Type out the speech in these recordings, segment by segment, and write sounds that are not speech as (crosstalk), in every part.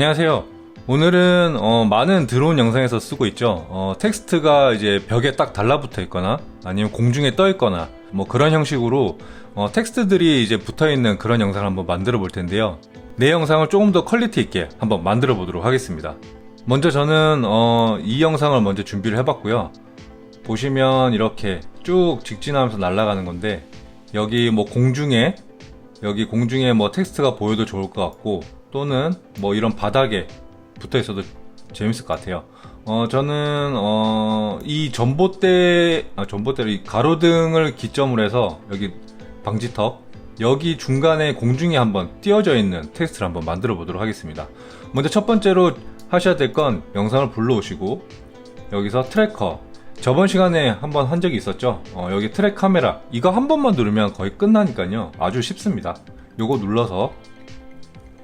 안녕하세요. 오늘은 어, 많은 드론 영상에서 쓰고 있죠. 어, 텍스트가 이제 벽에 딱 달라붙어 있거나 아니면 공중에 떠 있거나 뭐 그런 형식으로 어, 텍스트들이 이제 붙어 있는 그런 영상을 한번 만들어 볼 텐데요. 내 영상을 조금 더 퀄리티 있게 한번 만들어 보도록 하겠습니다. 먼저 저는 어, 이 영상을 먼저 준비를 해봤고요. 보시면 이렇게 쭉 직진하면서 날아가는 건데 여기 뭐 공중에 여기 공중에 뭐 텍스트가 보여도 좋을 것 같고 또는 뭐 이런 바닥에 붙어 있어도 재밌을 것 같아요. 어, 저는, 어, 이 전봇대, 아, 전봇대를 이 가로등을 기점으로 해서 여기 방지턱, 여기 중간에 공중에 한번 띄어져 있는 텍스트를 한번 만들어 보도록 하겠습니다. 먼저 첫 번째로 하셔야 될 건 영상을 불러오시고, 여기서 트래커, 저번 시간에 한번 한 적이 있었죠? 어, 여기 트랙 카메라. 이거 한 번만 누르면 거의 끝나니까요. 아주 쉽습니다. 요거 눌러서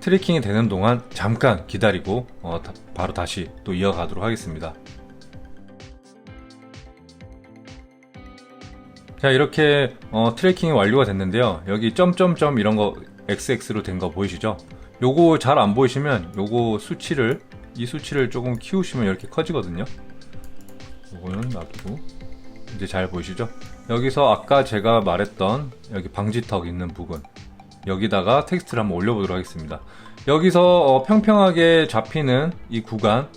트래킹이 되는 동안 잠깐 기다리고 어, 다- 바로 다시 또 이어가도록 하겠습니다. 자 이렇게 어, 트래킹이 완료가 됐는데요. 여기 점점점 이런 거 XX로 된 거 보이시죠? 요거 잘 안 보이시면 요거 수치를 이 수치를 조금 키우시면 이렇게 커지거든요. 요거는 놔두고 이제 잘 보이시죠? 여기서 아까 제가 말했던 여기 방지턱 있는 부분 여기다가 텍스트를 한번 올려보도록 하겠습니다. 여기서 어, 평평하게 잡히는 이 구간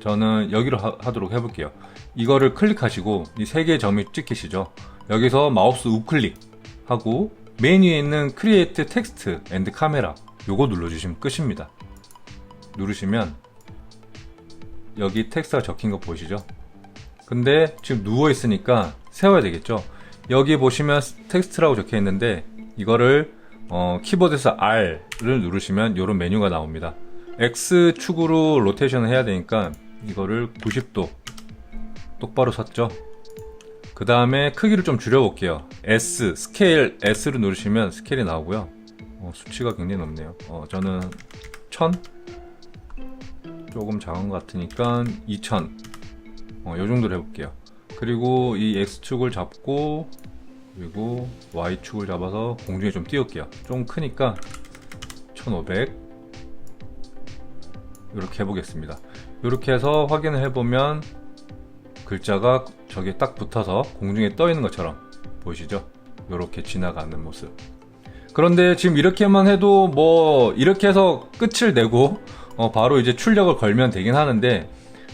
저는 여기로 하, 하도록 해볼게요. 이거를 클릭하시고 이 세 개의 점이 찍히시죠. 여기서 마우스 우클릭 하고 메뉴에 있는 크리에이트 텍스트 앤드 카메라 요거 눌러주시면 끝입니다. 누르시면 여기 텍스트가 적힌 거 보이시죠? 근데 지금 누워 있으니까 세워야 되겠죠? 여기 보시면 텍스트라고 적혀 있는데 이거를 어, 키보드에서 R를 누르시면 이런 메뉴가 나옵니다. X축으로 로테이션을 해야 되니까 이거를 90도 똑바로 섰죠. 그 다음에 크기를 좀 줄여볼게요. S, 스케일 S를 누르시면 스케일이 나오고요. 어, 수치가 굉장히 높네요. 어, 저는 1000? 조금 작은 것 같으니까 2000. 어, 요 정도로 해볼게요. 그리고 이 X축을 잡고 그리고 Y축을 잡아서 공중에 좀 띄울게요. 좀 크니까 1500 이렇게 해보겠습니다. 이렇게 해서 확인을 해보면 글자가 저기에 딱 붙어서 공중에 떠 있는 것처럼 보이시죠? 이렇게 지나가는 모습. 그런데 지금 이렇게만 해도 뭐 이렇게 해서 끝을 내고 어, 바로 이제 출력을 걸면 되긴 하는데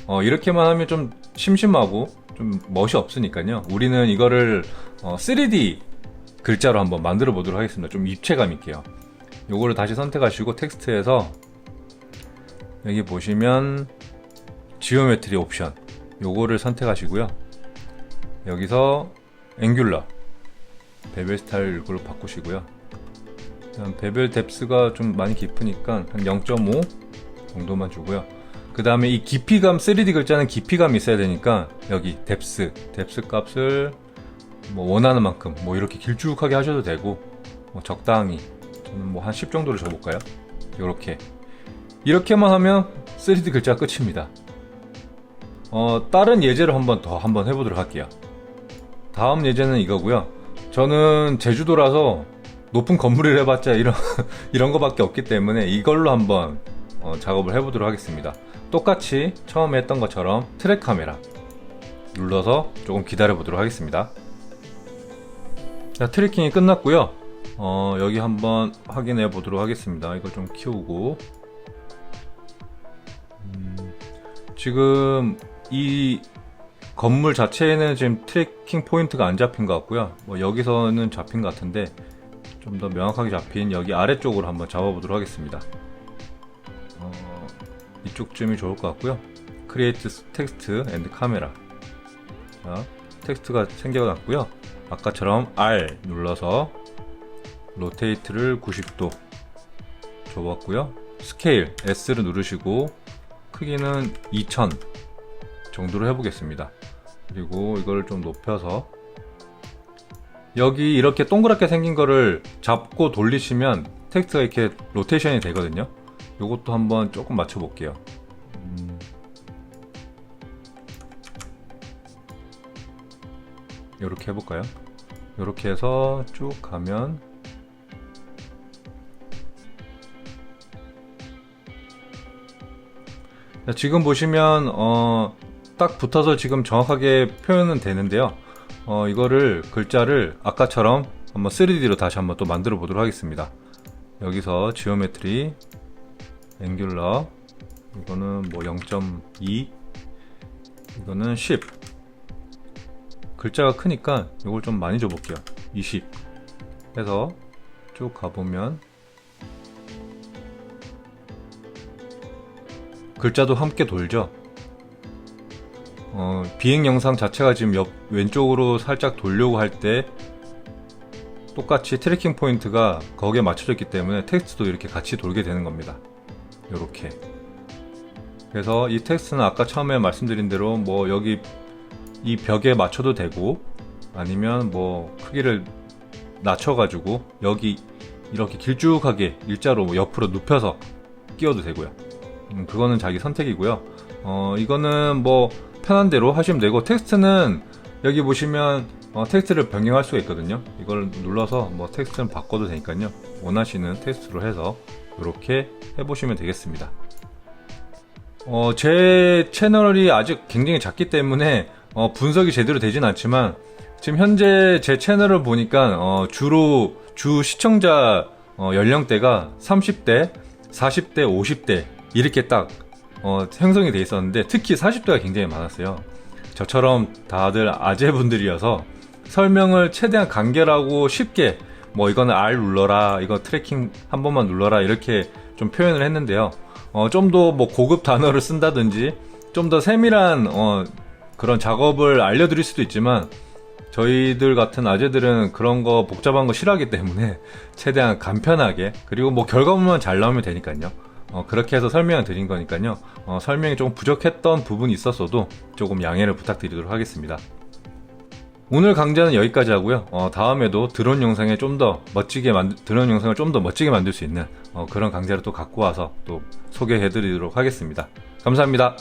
어, 이렇게만 하면 좀 심심하고 좀 멋이 없으니까요. 우리는 이거를 어, 3D 글자로 한번 만들어 보도록 하겠습니다. 좀 입체감 있게요. 요거를 다시 선택하시고 텍스트에서 여기 보시면 지오메트리 옵션 요거를 선택하시고요. 여기서 앵귤러 베벨 스타일로 바꾸시고요. 그다음 베벨 뎁스가 좀 많이 깊으니까 한 0.5 정도만 주고요. 그 다음에 이 깊이감 3D 글자는 깊이감이 있어야 되니까 여기 뎁스 뎁스 값을 뭐 원하는 만큼 뭐 이렇게 길쭉하게 하셔도 되고 뭐 적당히 저는 뭐 한 10 정도로 줘볼까요? 이렇게 이렇게만 하면 3D 글자가 끝입니다. 어, 다른 예제를 한번 더 한번 해보도록 할게요. 다음 예제는 이거고요. 저는 제주도라서 높은 건물을 해봤자 이런 (laughs) 이런 거밖에 없기 때문에 이걸로 한번 어, 작업을 해보도록 하겠습니다. 똑같이 처음에 했던 것처럼 트랙 카메라 눌러서 조금 기다려 보도록 하겠습니다. 자, 트래킹이 끝났고요. 어, 여기 한번 확인해 보도록 하겠습니다. 이걸 좀 키우고 음, 지금 이 건물 자체에는 지금 트래킹 포인트가 안 잡힌 것 같고요. 뭐 여기서는 잡힌 것 같은데 좀 더 명확하게 잡힌 여기 아래쪽으로 한번 잡아 보도록 하겠습니다. 어, 이쪽쯤이 좋을 것 같고요. 크리에이트 텍스트 앤드 카메라. 자, 텍스트가 생겨났고요. 아까처럼 R 눌러서 로테이트를 90도 줘봤고요. 스케일 S를 누르시고 크기는 2000 정도로 해보겠습니다. 그리고 이걸 좀 높여서 여기 이렇게 동그랗게 생긴 거를 잡고 돌리시면 텍스트가 이렇게 로테이션이 되거든요. 요것도 한번 조금 맞춰볼게요. 음. 이렇게 해볼까요? 이렇게 해서 쭉 가면 지금 보시면 어, 딱 붙어서 지금 정확하게 표현은 되는데요. 어, 이거를 글자를 아까처럼 한번 3D로 다시 한번 또 만들어 보도록 하겠습니다. 여기서 지오메트리, 앵귤러, 이거는 뭐 0.2, 이거는 10. 글자가 크니까 이걸 좀 많이 줘볼게요. 20 해서 쭉 가보면 글자도 함께 돌죠. 어, 비행 영상 자체가 지금 옆 왼쪽으로 살짝 돌려고 할 때 똑같이 트래킹 포인트가 거기에 맞춰져 있기 때문에 텍스트도 이렇게 같이 돌게 되는 겁니다. 이렇게. 그래서 이 텍스트는 아까 처음에 말씀드린 대로 뭐 여기 이 벽에 맞춰도 되고 아니면 뭐 크기를 낮춰가지고 여기 이렇게 길쭉하게 일자로 뭐 옆으로 눕혀서 끼워도 되고요. 음, 그거는 자기 선택이고요. 어, 이거는 뭐 편한 대로 하시면 되고 텍스트는 여기 보시면 어, 텍스트를 변경할 수가 있거든요. 이걸 눌러서 뭐 텍스트는 바꿔도 되니까요. 원하시는 텍스트로 해서 이렇게 해보시면 되겠습니다. 어, 제 채널이 아직 굉장히 작기 때문에 어, 분석이 제대로 되진 않지만 지금 현재 제 채널을 보니까 어, 주로 주 시청자 어, 연령대가 30대, 40대, 50대 이렇게 딱 어, 형성이 돼 있었는데 특히 40대가 굉장히 많았어요. 저처럼 다들 아재분들이어서 설명을 최대한 간결하고 쉽게 뭐 이거는 R 눌러라, 이거 트래킹 한 번만 눌러라 이렇게 좀 표현을 했는데요. 어, 좀 더 뭐 고급 단어를 쓴다든지 좀 더 세밀한 어, 그런 작업을 알려드릴 수도 있지만 저희들 같은 아재들은 그런 거 복잡한 거 싫어하기 때문에 최대한 간편하게 그리고 뭐 결과물만 잘 나오면 되니까요. 어, 그렇게 해서 설명을 드린 거니까요. 어, 설명이 조금 부족했던 부분이 있었어도 조금 양해를 부탁드리도록 하겠습니다. 오늘 강좌는 여기까지 하고요. 어, 다음에도 드론 영상에 좀 더 멋지게 만 드론 영상을 좀 더 멋지게 만들 수 있는 어, 그런 강좌를 또 갖고 와서 또 소개해드리도록 하겠습니다. 감사합니다.